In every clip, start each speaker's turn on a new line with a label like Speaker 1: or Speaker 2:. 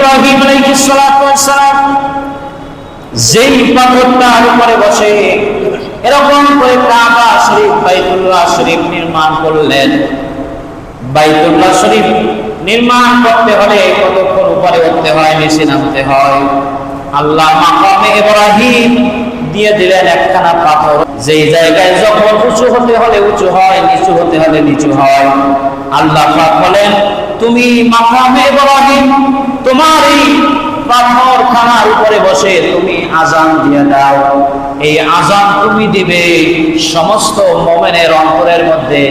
Speaker 1: ইব্রাহিম আলাইহিস সালাতু ওয়াস সালাম যেই পাথরটার উপরে বসে, এরকম করে কাবা শরীফ, বাইতুল্লাহ শরীফ নির্মাণ করলেন। বাইতুল্লাহ শরীফ নির্মাণ করতে হলে কতক্ষণ উপরে উঠতে হয়, নিচে নামতে হয়? আল্লাহ মাকামে ইব্রাহিম দিয়ে দিলেন একখানা পাথর। যেই জায়গায় যখন উঁচু হতে হলে উঁচু হয়, নিচু হতে হলে নিচু হয়। আল্লাহ বলেন তুমি মাকামে ইব্রাহিম তোমার এই পাথর খানার উপরে বসে তুমি আজান দিয়ে দাও। এই আজান তুমি দিবে সমস্ত মোমেনের অন্তরের মধ্যে।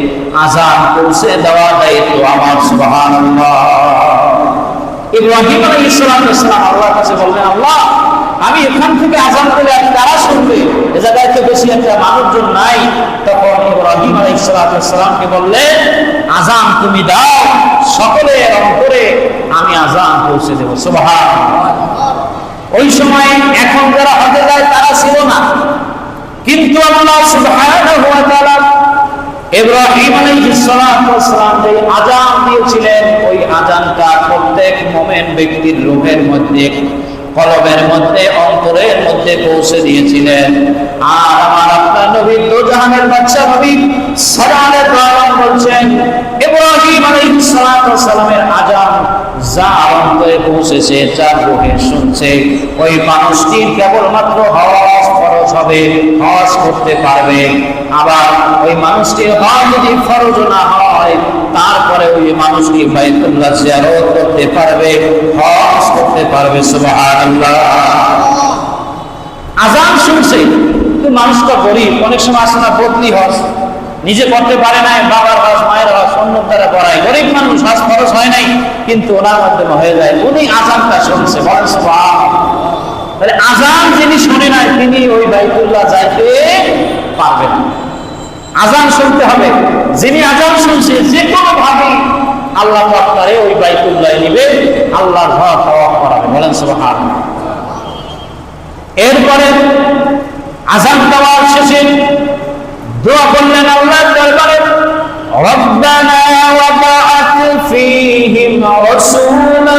Speaker 1: আজান পৌঁছে দেওয়া দায়িত্ব আমার, সুবহানাল্লাহ। ইব্রাহিম আলাইহিস সালাম আল্লাহর কাছে বললেন, আল্লাহ, আমি এখান থেকে আজান কারা শুনবে? এ জায়গায় তো বেশি একটা মানুষজন নাই। তখন ইব্রাহিম আলাইহিস সালামকে বললেন আজান তুমি দাও, সকলের অন্তরে আমি আজান পৌঁছে দেবো। সুবহানাল্লাহ। ওই সময় এখন যারা হতে যায় তারা ছিল না। কিন্তু আল্লাহ ইব্রাহিম যে আযান দিয়েছিলেন, ওই আযানটা প্রত্যেক মুমিন ব্যক্তির রূহের মধ্যে কলবের মধ্যে, অন্তরের মধ্যে পৌঁছে দিয়েছিলেন। আর আমার আপনার নবী দোজাহানের বাদশা নবী সালামের দয়াল বলছেন, ইব্রাহিম আলাইহিস সালামের আযান যার অন্তরে পৌঁছেছে রুহে শুনছে। ওই মানুষটির কেবলমাত্র হজ ফরজ হবে করতে পারবে। আবার ওই মানুষটির হজ যদি ফরজ না হয়, তারপরে ওই মানুষটি বাইতুল্লাহ জিয়ারত করতে পারবে, হজ করতে পারবে আজান শুনছে কিন্তু মানুষটা গরিব, অনেক সময় আসে না বদলি হজ নিজে করতে পারে নাই, বাবার হজ মায়ের হজ অন্য দ্বারা করায় গরিব মানুষ হজ খরচ হয় নাই, কিন্তু ওনার মাধ্যমে হয়ে যায়। উনি আজানটা শুনছে সুবহান। তাহলে আজান যিনি শুনে নাই, তিনি ওই বাইতুল্লাহ যাইতে পারবেন আজান শুনতে হবে। যিনি আজান শুনছে, যে কোনো ভাবে আল্লাহ তারে ওই বাইতুল্লাহ নিবে, আল্লাহর ঘর তওয়াফ করাবে বলেন এরপরে আজান দেওয়ার শেষে দোয়া করলেন আল্লাহর দরবারে রব্বানা ওয়া ফীহিম রাসূলা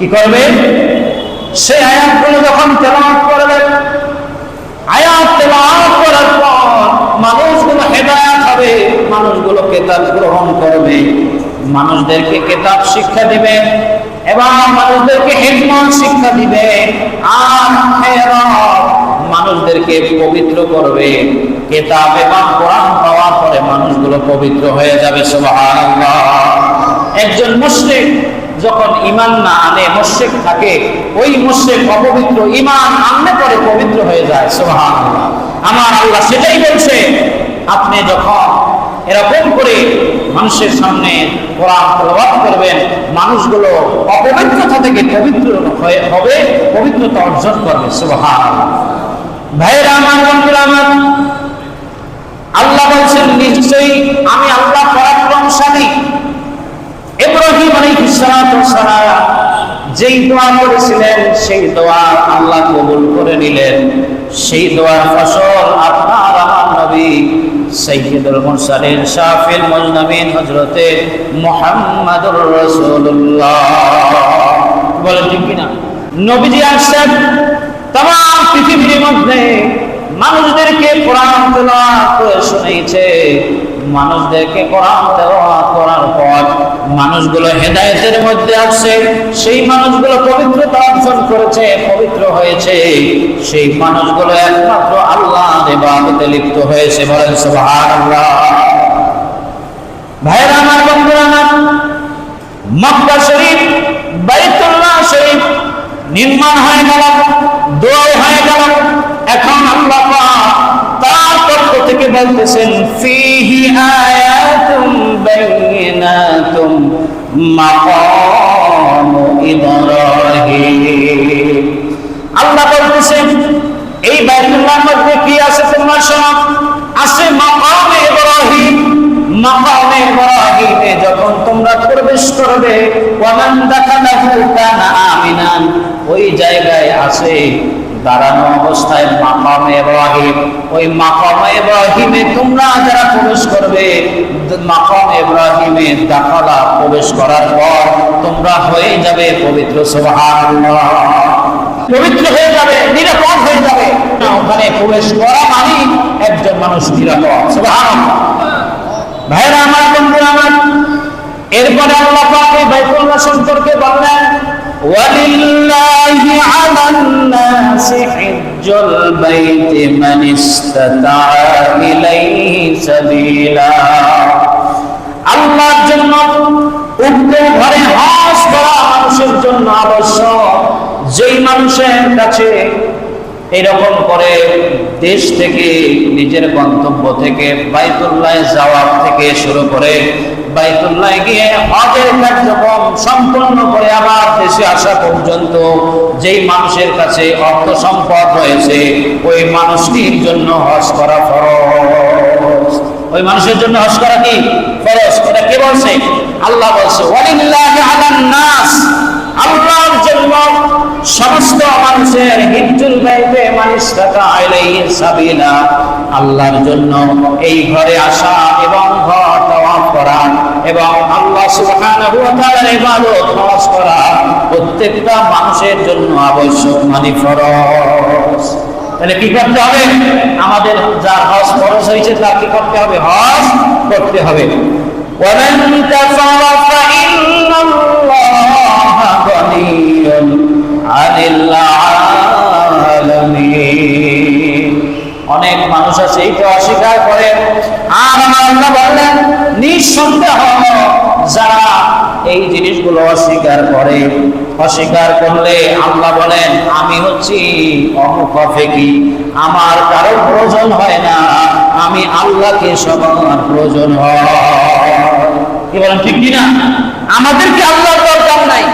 Speaker 1: কি করবে? সে আয়াতগুলো যখন তেলাওয়াত করবেন আয়াত তেলাওয়াত করার পর মানুষগুলো হেদায়াত হবে মানুষগুলো কেতাব গ্রহণ করবে, মানুষদেরকে কেতাব শিক্ষা দিবে এবং মানুষদেরকে হেদমত শিক্ষা দিবে, আর মানুষদেরকে পবিত্র করবে। কেতাব এবং কোরআন পাওয়ার পরে মানুষগুলো পবিত্র হয়ে যাবে, সুবহানাল্লাহ। একজন মুশরিক যখন ইমান না আনে, মুশরিক থাকে, ওই মুশরিক অপবিত্র ইমান আনলে পরে পবিত্র হয়ে যায়। সুবহানাল্লাহ। আমার আল্লাহ সেটাই বলছে, আপনি যখন এরকম করে মানুষের সামনে কোরআন করবেন, মানুষগুলো অপবিত্রতা থেকে পবিত্র হবে, পবিত্রতা অর্জন করবে। আমার আল্লাহ বলছেন, নিশ্চয়ই আমি আল্লাহ পরাক্রমশালী। ইব্রাহিম আলাইহিস যেই দোয়া করেছিলেন, সেই দোয়া আল্লাহ কবুল করে নিলেন। সেই দোয়ার ফসল আপনার আমার নবী সাইয়্যিদুল মুরসালিন শাফিল মুজনাবিন হযরতে মুহাম্মাদুর রাসূলুল্লাহ। বলেন ঠিক কিনা? নবীজি আসছেন তাম পৃথিবীর মধ্যে মানুষদেরকে কোরআন তেলাওয়াত শুনিয়েছে মানুষদেরকে কোরআন তেলাওয়াত করার পর মানুষগুলো হেদায়েতের মধ্যে আসছে। সেই মানুষগুলো পবিত্রতা অর্জন করেছে, পবিত্র হয়েছে। সেই মানুষগুলো একমাত্র আল্লাহর ইবাদতে লিপ্ত হয়েছে বলেন সুবহানাল্লাহ। ভাইরা আমার বন্ধুরা আমার, মক্কা শরীফ, বাইতুল্লাহ শরীফ, নির্মাণ হয়ে গেল দোয়াই হয়ে গেল এখন আল্লাহ পাক তার পক্ষ থেকে বলতেছেন ফিহি আয়াতুম বাইনাতুম মাকাম ইব্রাহিম। আল্লাহ বলতেছেন, এই বাইতুল্লাহর মধ্যে কি আছে তোমার শোনো আছে মাকাম ইব্রাহিম মাকামে ইব্রাহিমে যখন তোমরা প্রবেশ করবে আমিনান, ওই জায়গায় আছে দাঁড়ানো অবস্থায় মাকামে ইব্রাহিম। ওই মাকামে ইব্রাহিমে তোমরা যারা প্রবেশ করবে, মাকামে ইব্রাহিমে দাখালা প্রবেশ করার পর তোমরা হয়ে যাবে পবিত্র সুবহানাল্লাহ। পবিত্র হয়ে যাবে, নিরাপদ হয়ে যাবে। ওখানে প্রবেশ করা মানে একজন মানুষ নিরাপদ, সুবহানাল্লাহ। ভাইরা, আমার বন্ধুরা, আমার এরপরে আল্লাহ পাক বাইতুল্লাহ সম্পর্কে বললেন, ওয়ালিল্লাহি আলান নাসি হিজ্জুল বাইতি মান ইসতাতা ইলাইহি সাবিলা। আল্লাহর জন্য উক্ত ঘরে হজ করা মানুষের জন্য আবশ্যক যেই মানুষের কাছে এরকম করে দেশ থেকে নিজের গন্তব্য থেকে বাইতুল্লাহ যাওয়া থেকে শুরু করে বাইতুল্লাহ গিয়ে হজের কার্যক্রম সম্পন্ন করে আবার দেশে আসা পর্যন্ত যেই মানুষের কাছে অর্থ সম্পদ রয়েছে, ওই মানুষটির জন্য হজ করা ফরজ। ওই মানুষের জন্য হজ করা কি ফরজ? এটা কে বলছে? আল্লাহ বলছে নাস। আল্লাহর জন্য সমস্ত মানুষের বাইতে মানুষ টাকা আইলাইহি সাবিলা। আল্লাহর জন্য এই ঘরে আসা এবং ঘর করা এবং আল্লাহ সুবহানাহু ওয়া তাআলার ইবাদত করা প্রত্যেকটা মানুষের জন্য আবশ্যক মানে ফরজ। তাহলে কি করতে হবে? আমাদের যার হজ খরচ হয়েছে তা কি করতে হবে? হজ করতে হবে। অনেক মানুষ আছে এইটা তো অস্বীকার করে। আর আমার বললেন নিঃসন্দেহ যারা এই জিনিসগুলো অস্বীকার করে, অস্বীকার করলে আল্লাহ বলেন, আমি হচ্ছি অমুখফেকি আমার কারও প্রয়োজন হয় না, আমি আল্লাহকে সবার প্রয়োজন হয়। ঠিক কিনা আমাদেরকে আল্লাহর দরকার নাই।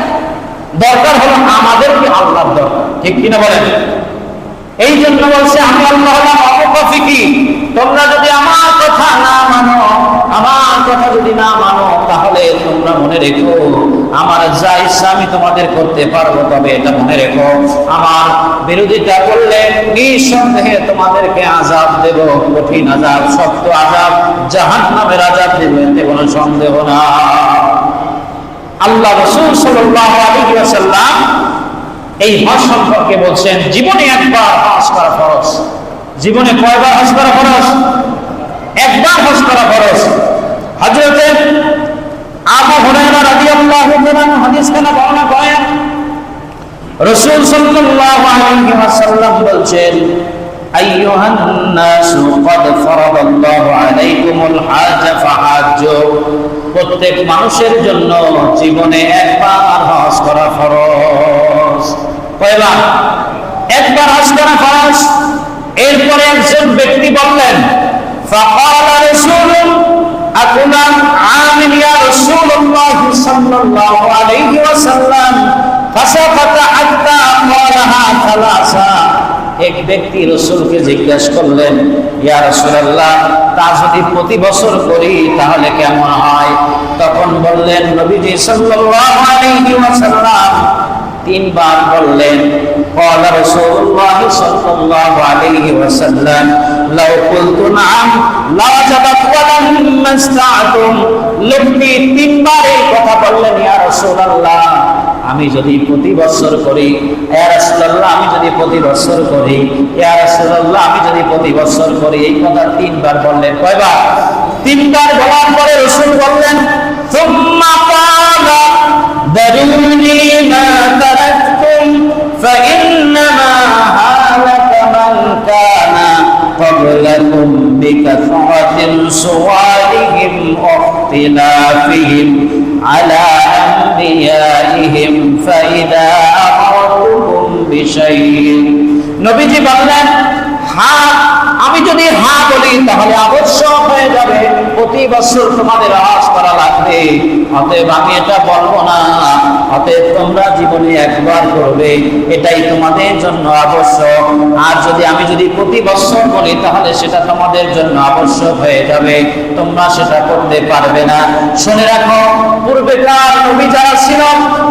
Speaker 1: দরকার হলো আমাদেরকে আল্লাহর দরকার, ঠিক কিনা বলেন? এই জন্য বলছে, আমি অপকফিকি তোমরা যদি আমার কথা না মানো, আমার কথা যদি না মানো, তাহলে তোমরা মনে রেখো, আমার যা ইচ্ছা আমি তোমাদের করতে পারব, তবে এটা মনে রেখো। আমার বিরোধিতা করলে নিঃসন্দেহে তোমাদেরকে আজাব দেব, কঠিন আজাব, শক্ত আজাব জাহান নামের আজাব দেব, এতে কোনো সন্দেহ না আল্লাহ রসুল সাল্লাল্লাহু আলাইহি ওয়াসাল্লাম এই হজ সম্পর্কে বলছেন, জীবনে একবার হজ করা খরচ জীবনে কয়বার হজ করা খরচ একবার হজ করা খরচ হজরতে আবু হুরায়রা রাদিয়াল্লাহু তাআলা হাদিস খানা বর্ণনা করেন। রাসূল সাল্লাল্লাহু আলাইহি ওয়াসাল্লাম বলছেন আইয়ুহান নাসু কদ ফরাদাল্লাহু আলাইকুমুল হাজ ফাহাজ্জু। প্রত্যেক মানুষের জন্য জীবনে একবার হজ করা ফরজ। কয়বার একবার হজ করা ফরজ এরপরে একজন ব্যক্তি বললেন فقال رسول أكنا عامل يا رسول الله صلى الله عليه وسلم فسقط حتى قالها ثلاثة এক ব্যক্তি রসুলকে জিজ্ঞাসা করলেন ইয়া রসুল্লাহ তা যদি প্রতি বছর করি তাহলে কেমন হয় তখন বললেন নবীজি সাল্লাল্লাহু আলাইহি ওয়াসাল্লাম তিনবার বললেন قال رسول الله صلى الله عليه وسلم لو قلت نعم لوجبت ولما استطعتم লোকটি তিনবার এই কথা বললেন ইয়া রাসূলুল্লাহ আমি যদি প্রতি বছর করি ইয়া রাসূলুল্লাহ আমি যদি প্রতি বছর করি ইয়া রাসূলুল্লাহ আমি যদি প্রতি বছর করি এই কথা তিনবার বললেন কয়বার তিনবার বলার পরে রাসূল বললেন ثم قال ذروني ما تركتم فإنما هلك من كان قبلكم بكثرة سؤالهم واختلافهم على أنبيائهم فإذا أمرتكم بشيء নবীজি বললেন হ্যাঁ আমি যদি হ্যাঁ বলি তাহলে আবশ্যক হয়ে যাবে প্রতি বছর তোমাদের আওয়াজ করা লাগবে। অতএব আমি এটা বলব না। অতএব তোমরা জীবনে একবার করবে। এটাই তোমাদের জন্য আবশ্যক। আর যদি আমি যদি প্রতি বছর বলি, তাহলে সেটা তোমাদের জন্য আবশ্যক হয়ে যাবে। তোমরা সেটা করতে পারবে না। শুনে রাখো, পূর্বেকার নবী যারা ছিল,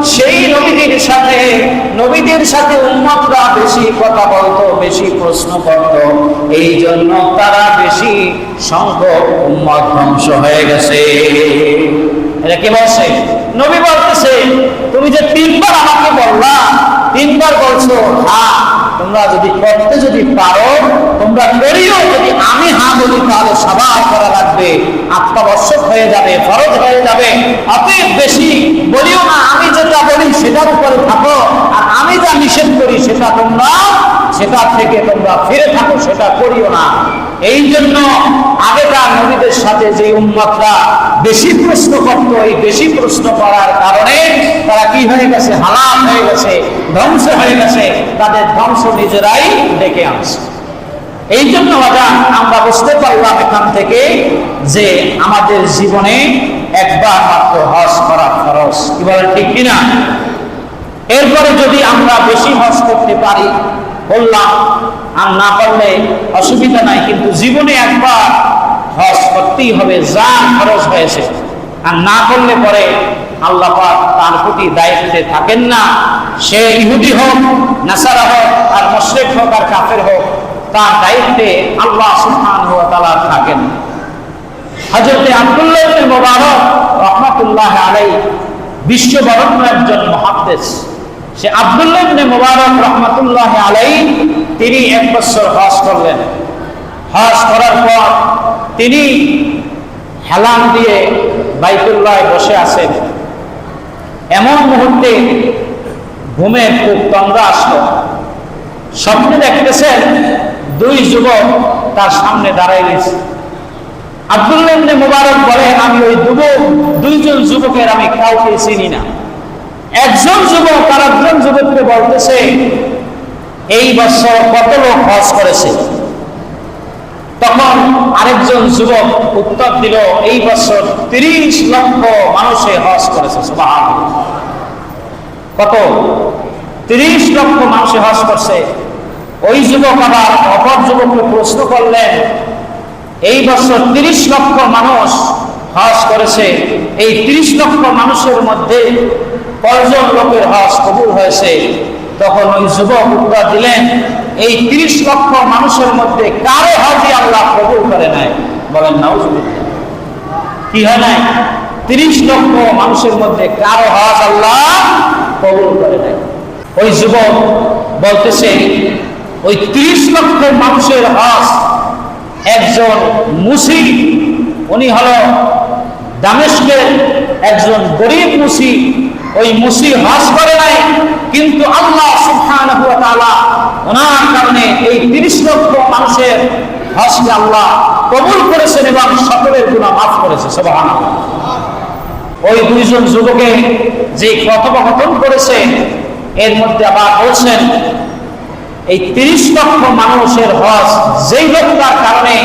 Speaker 1: সেই নবীদের সাথে নবীদের সাথে উন্মতরা বেশি কথা বলতো, বেশি প্রশ্ন করতো। এই জন্য তারা বেশি সংখ্যক উম্মত ধ্বংস হয়ে গেছে। এটা কে বলছে? নবী বলতেছে, তুমি যে তিনবার আমাকে বললা, তিনবার বলছো হ্যাঁ তোমরা যদি করতে যদি পারো, তোমরা করিও। যদি আমি হা বলি, তাহলে সবার করা লাগবে। আত্মাবশ্যক হয়ে যাবে, ফরজ হয়ে যাবে। অতএব বেশি বলিও না, আমি যেটা বলি সেটার উপরে থাকো। আর আমি যা নিষেধ করি, সেটা তোমরা সেটা থেকে তোমরা ফিরে থাকো, সেটা করিও না। এই জন্য আগেকার নবীদের সাথে যে উম্মতরা বেশি প্রশ্ন করত, এই বেশি প্রশ্ন করার কারণে তারা কি হয়ে গেছে? হালাত হয়ে গেছে, ধ্বংস হয়ে গেছে, তাদের ধ্বংস নিজেরাই ডেকে আনছে। এই জন্য আমরা বুঝতে পারলাম এখান থেকে যে আমাদের জীবনে একবার মাত্র হজ করা খরচ। কি বলেন, ঠিক কিনা? এরপরে যদি আমরা বেশি হজ করতে পারি বললাম, আর না পারলে অসুবিধা নাই, কিন্তু জীবনে একবার হজ করতেই হবে, যা খরচ হয়েছে। আর না করলে পরে আল্লাহ তার প্রতি দায়িত্বে থাকেন না। সে ইহুদি হোক, নাসারা হোক, আর মুশরিক হোক, আর কাফের হোক, তার দায়িত্বে আল্লাহ সুবহানাহু ওয়া থাকেন। হযরতে আব্দুল্লাহ মুবারক রাহমাতুল্লাহ আলাইহি, বিশ্ববরণ্য একজন মুহাদ্দিস। সে আব্দুল্লাহ ইবনে মুবারক রহমাতুল্লাহ আলাই তিনি এক বছর হজ করলেন। হজ করার পর তিনি হেলান দিয়ে বাইতুল্লাহ বসে আছেন। এমন মুহূর্তে ঘুমে খুব তন্দ্রা আসলো। স্বপ্নে দেখতেছেন দুই যুবক তার সামনে দাঁড়াই গেছে আব্দুল্লাহ মুবারক বলে, আমি ওই যুবক দুইজন যুবকের আমি কাউকে চিনি না। একজন যুবক আর একজন যুবককে বলতেছে, এই বছর কত লোক হজ করেছে? তখন আরেকজন যুবক উত্তর দিল, এই বছর তিরিশ লক্ষ মানুষে হজ করেছে। কত? তিরিশ লক্ষ মানুষে হজ করছে। ওই যুবক আবার অপর যুবককে প্রশ্ন করলেন, এই বছর তিরিশ লক্ষ মানুষ হজ করেছে, এই তিরিশ লক্ষ মানুষের মধ্যে কয়জন লোকের হজ কবুল হয়েছে? তখন ওই যুবক উত্তর দিলেন, এই তিরিশ লক্ষ মানুষের মধ্যে কারও হজই আল্লাহ কবুল করে নাই। বলেন না কি হয় নাই? তিরিশ লক্ষ মানুষের মধ্যে কারও হজ আল্লাহ কবুল করে নাই। ওই যুবক বলতেছে, ওই তিরিশ লক্ষ মানুষের হজ একজন মুসি উনি হল দামেশকের একজন গরিব মুসি। ওই মুসি হজ করে নাই, কিন্তু আল্লাহ তাআলা ওনার কারণে এই 30 লক্ষ মানুষের হজকে আল্লাহ কবুল করেছেন এবং সকলের গুনাহ মাফ করেছে, সুবহানাল্লাহ। ওই দুইজন যুবকে যে কথোপকথন করেছে, এর মধ্যে আবার বলছেন, এই 30 লক্ষ মানুষের হজ যেই লোকটার কারণে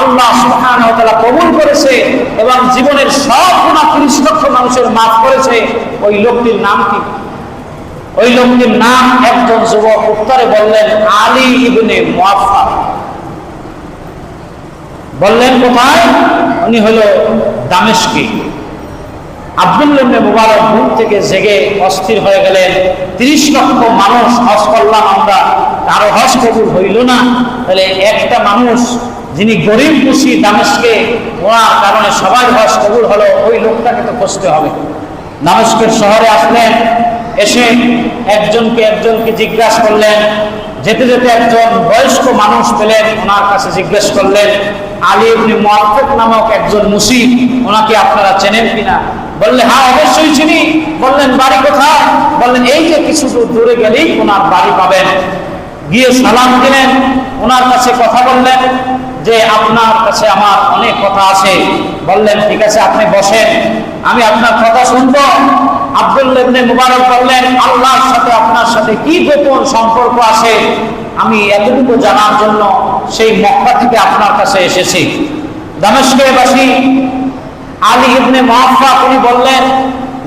Speaker 1: আল্লাহ ওয়া কবুল করেছে এবং জীবনের সব গুনাহ 30 লক্ষ মানুষের মাফ করেছে। ওই লোকটির নাম কি? ওই লোকটির নাম একজন যুবক উত্তরে বললেন, আলী ইবনে মুআফফা। বললেন, কোথায়? উনি হলো দামেশকি আব্দুল্লাহ মুবারক ঘুম থেকে জেগে অস্থির হয়ে গেলেন। 30 লক্ষ মানুষ, হজ করলাম আমরা, কারও হজ কবুল হইল না। তাহলে একটা মানুষ যিনি গরিব খুশি দামেশকে ওনার কারণে সবাই হজ কবুল হলো, ওই লোকটাকে তো খুঁজতে হবে। দামেশকের শহরে আসলেন, এসে একজনকে একজনকে জিজ্ঞাসা করলেন, যেতে যেতে একজন বয়স্ক মানুষ পেলেন, ওনার কাছে জিজ্ঞেস করলেন, আলী ইবনে নামক একজন মুসি ওনাকে আপনারা চেনেন কিনা? বললে হ্যাঁ অবশ্যই চিনি। বললেন, বাড়ি কোথায়? বললেন, এই যে কিছু দূর, দূরে গেলেই ওনার বাড়ি পাবেন। গিয়ে সালাম দিলেন, ওনার কাছে কথা বললেন যে আপনার কাছে আমার অনেক কথা আছে। বললেন, ঠিক আছে, আপনি বসেন। আমি আপনার কথা শুনব। আব্দুল্লাহ ইবনে মুবারক বললেন, আল্লাহর সাথে আপনার সাথে কি গোপন সম্পর্ক আছে? আমি এতটুকু জানার জন্য সেই মক্কা থেকে আপনার কাছে এসেছি। দামেস্কের বাসী আলী ইবনে মুআফফা, উনি বললেন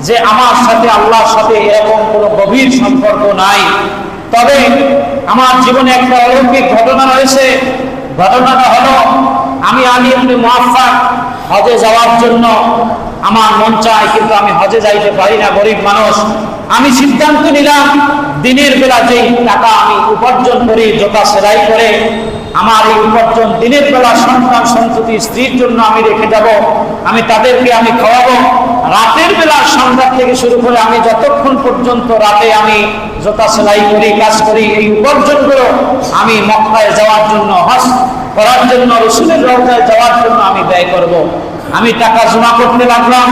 Speaker 1: যে, আমার সাথে, আল্লাহর সাথে এরকম কোনো গভীর সম্পর্ক নাই। তবে আমার জীবনে একটা অলৌকিক ঘটনা রয়েছে। ঘটনাটা হলো, আমি আলী আমি মুআফফা হজে যাওয়ার জন্য আমার মন চায়, কিন্তু আমি হজে যাইতে পারি না, গরিব মানুষ। আমি সিদ্ধান্ত নিলাম, দিনের বেলা যেই টাকা আমি উপার্জন করি, জোতা সেলাই করে আমার এই উপার্জন দিনের বেলা সন্তান, সন্ততি, স্ত্রীর জন্য আমি রেখে যাব, আমি তাদেরকে আমি খাওয়াবো রাতের বেলা সন্ধ্যা থেকে শুরু করে আমি যতক্ষণ পর্যন্ত রাতে আমি জোতা সেলাই করি, কাজ করি, এই উপার্জনগুলো আমি মক্কায় যাওয়ার জন্য হস করার জন্য, রসুলের রওজায় যাওয়ার জন্য আমি ব্যয় করব। আমি টাকা জমা করতে লাগলাম।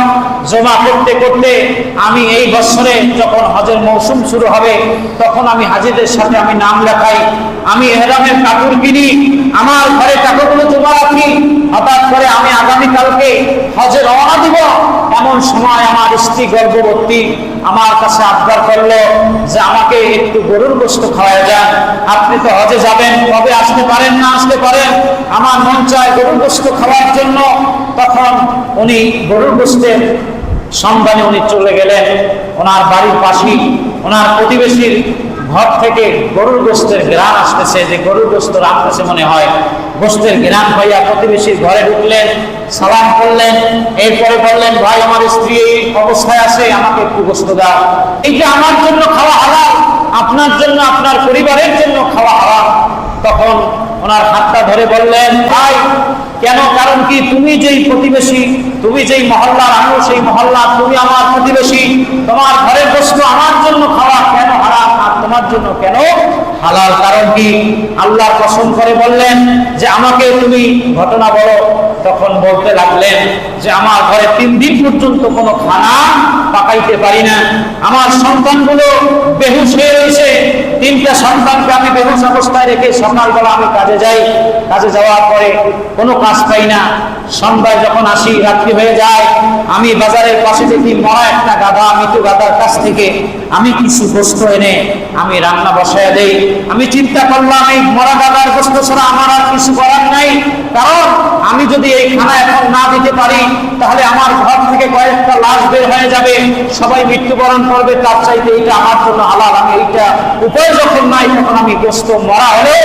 Speaker 1: জমা করতে করতে আমি এই বছরে যখন হজের মৌসুম শুরু হবে, তখন আমি হাজিদের সাথে আমি নাম লেখাই। আমি এহরামের কাপড় কিনি, আমার ঘরে টাকাগুলো জমা রাখি। হঠাৎ করে আমি আগামীকালকে হজে রওনা দিব। এমন সময় আমার স্ত্রী গর্ভবতী আমার কাছে আবদার করল যে আমাকে একটু গরুর গোস্ত খাওয়ায় যান আপনি তো হজে যাবেন, কবে আসতে পারেন, না আসতে পারেন? আমার মন চায় গরুর গোস্ত খাওয়ার জন্য। তখন উনি গরুর গোস্তের সন্ধানে উনি চলে গেলেন। ওনার বাড়ির পাশেই ওনার প্রতিবেশীর ঘর থেকে গরুর গোস্তের গ্রান আসতেছে, যে গরুর গোস্ত রাখতেছে মনে হয়। গোস্তের গ্রান পাইয়া প্রতিবেশীর ঘরে ঢুকলেন, সালাম করলেন, এরপরে বললেন, ভাই, আমার স্ত্রী এই অবস্থায় আছে, আমাকে একটু গোস্ত দাও। এইটা আমার জন্য খাওয়া হালাল আপনার জন্য, আপনার পরিবারের জন্য খাওয়া হালাল তখন ওনার হাতটা ধরে বললেন, ভাই, কেন? কারণ কি? তুমি যেই প্রতিবেশী, তুমি যেই মহল্লার আনো সেই মহল্লা তুমি আমার প্রতিবেশী। তোমার ঘরের বস্তু আমার জন্য খাওয়া কেন হারাম? আর তোমার জন্য কেন হালাল? কারণ কি? আল্লাহ কসম করে বললেন যে, আমাকে তুমি ঘটনা বলো। তখন বলতে লাগলেন যে, আমার ঘরে তিন দিন পর্যন্ত কোনো খানা পাকাইতে পারি না। আমার সন্তানগুলো বেহুশ হয়ে রয়েছে। তিনটা সন্তানকে আমি বেহুশ অবস্থায় রেখে সকালবেলা আমি কাজে যাই। কাজে যাওয়ার পরে কোনো কাজ পাই না। সন্ধ্যায় যখন আসি, রাত্রি হয়ে যায়, আমি বাজারের পাশে দেখি মরা একটা গাধা মৃত গাধার কাছ থেকে, আমি কিছু গোস্ত এনে আমি রান্না বসায় দেই। আমি চিন্তা করলাম, এই মরা গাধার গোস্ত ছাড়া আমার আর কিছু করার নাই। কারণ আমি যদি এই খানা এখন না দিতে পারি, তাহলে আমার ঘর থেকে কয়েকটা লাশ বের হয়ে যাবে। সবাই মৃত্যুবরণ করবে, তার চাইতে এইটা আমার জন্য হালাল। আমি এইটা উপায় যখন নাই, তখন আমি গোস্ত মরা হলে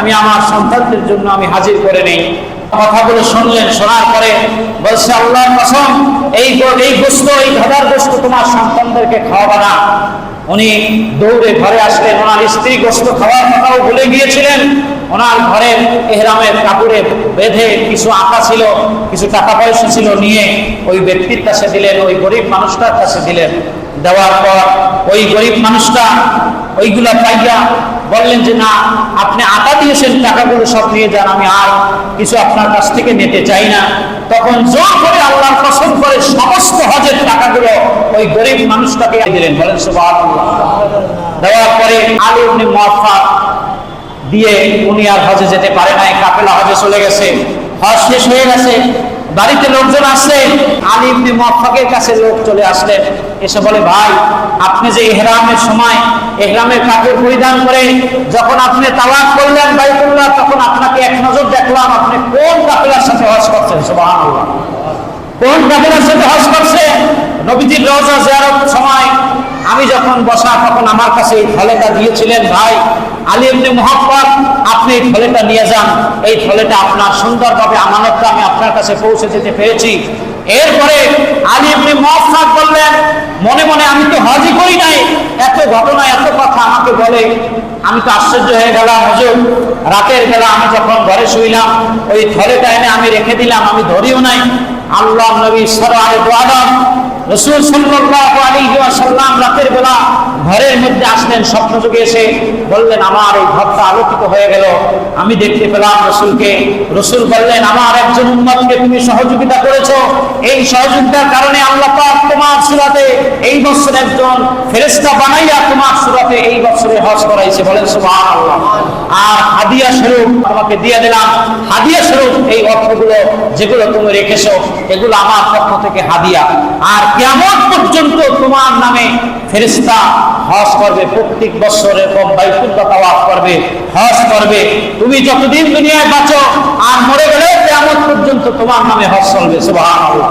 Speaker 1: আমি আমার সন্তানদের জন্য আমি হাজির করে নেই। কথাগুলো শুনলেন শোনার পরে বলছে আল্লাহ কসম, এই এই গোস্ত, এই গাধার গোস্ত তোমার সন্তানদেরকে খাওয়াবে না। উনি দৌড়ে ঘরে আসলেন। ওনার স্ত্রী গোস্ত খাওয়ার কথাও ভুলে গিয়েছিলেন। ওনার ঘরের এহরামের কাপড়ে বেঁধে কিছু আঁকা ছিল, কিছু টাকা পয়সা ছিল নিয়ে ওই ব্যক্তির কাছে দিলেন, ওই গরিব মানুষটার কাছে দিলেন। দেওয়ার পর ওই গরিব মানুষটা ওইগুলা পাইয়া বললেন যে, না, আপনি আটা দিয়েছেন টাকাগুলো সব নিয়ে যান, আমি আর কিছু আপনার কাছ থেকে নিতে চাই না। তখন জোর করে আল্লাহর কসম করে সমস্ত হজের টাকাগুলো ওই গরিব মানুষটাকে দিলেন। বলেন দেওয়ার পরে আলী উনি মুআফফা দিয়ে উনি আর হজে যেতে পারে নাই কাপেলা হজে চলে গেছে। হজ শেষ হয়ে গেছে। বাড়িতে লোকজন আসছে আলী ইবনে মুআফফাকের কাছে লোক চলে আসলেন এসে বলে, ভাই, আপনি যে ইহরামের সময় ইহরামের কাপড় পরিধান করে যখন আপনি তাওয়াফ করলেন বাইতুল্লাহ, তখন আপনাকে এক নজর দেখলাম, আপনি কোন কাফেলার সাথে হজ করছেন? সুবহানাল্লাহ। কোন কাফেলার সাথে হজ করছে নবীজির রওজা জিয়ারত সময় আমি যখন বসা, তখন আমার কাছে এই থলেটা দিয়েছিলেন, ভাই, আলী এমনি মুহাম্মদ, আপনি এই থলেটা নিয়ে যান। এই থলেটা আপনার সুন্দরভাবে আমানতটা আমি আপনার কাছে পৌঁছে দিতে পেরেছি। এরপরে আলী ইবনে মুহাম্মদ বললেন, মনে মনে আমি তো হজই করি নাই। এত ঘটনা, এত কথা আমাকে বলে, আমি তো আশ্চর্য হয়ে গেলাম, হুজুর। রাতের বেলা আমি যখন ঘরে শুইলাম, ওই থলেটা এনে আমি রেখে দিলাম, আমি ধরিও নাই। আল্লাহ নবী আদম রসুল সাল্লাল্লাহু আলাইহি ওয়াসাল্লাম রাতের বেলা ঘরের মধ্যে আসলেন স্বপ্ন যুগে এসে বললেন, আমার এই ঘরটা আলোকিত হয়ে গেল। আমি দেখতে পেলাম রসুলকে। রসুল বললেন, আমার একজন উম্মতকে তুমি সহযোগিতা করেছ। এই সহযোগিতার কারণে আল্লাহ পাক তোমার সুরাতে এই বছর একজন ফেরেশতা বানাইয়া তোমার সুরাতে এই বছরে হজ করাইছে। বলেন, সুবহানাল্লাহ। আর হাদিয়া স্বরূপ তোমাকে দিয়ে দিলাম। হাদিয়া স্বরূপ এই অর্থগুলো যেগুলো তুমি রেখেছো, এগুলো আমার পক্ষ থেকে হাদিয়া। আর কেমন পর্যন্ত তোমার নামে ফেরিস্তা হজ করবে, প্রত্যেক বছর এরকম বাইতুল্লাহ তাওয়াফ করবে, হজ করবে। তুমি যতদিন দুনিয়ায় বাঁচো আর মরে গেলে কেমন পর্যন্ত তোমার নামে হজ চলবে, সুবহানাল্লাহ।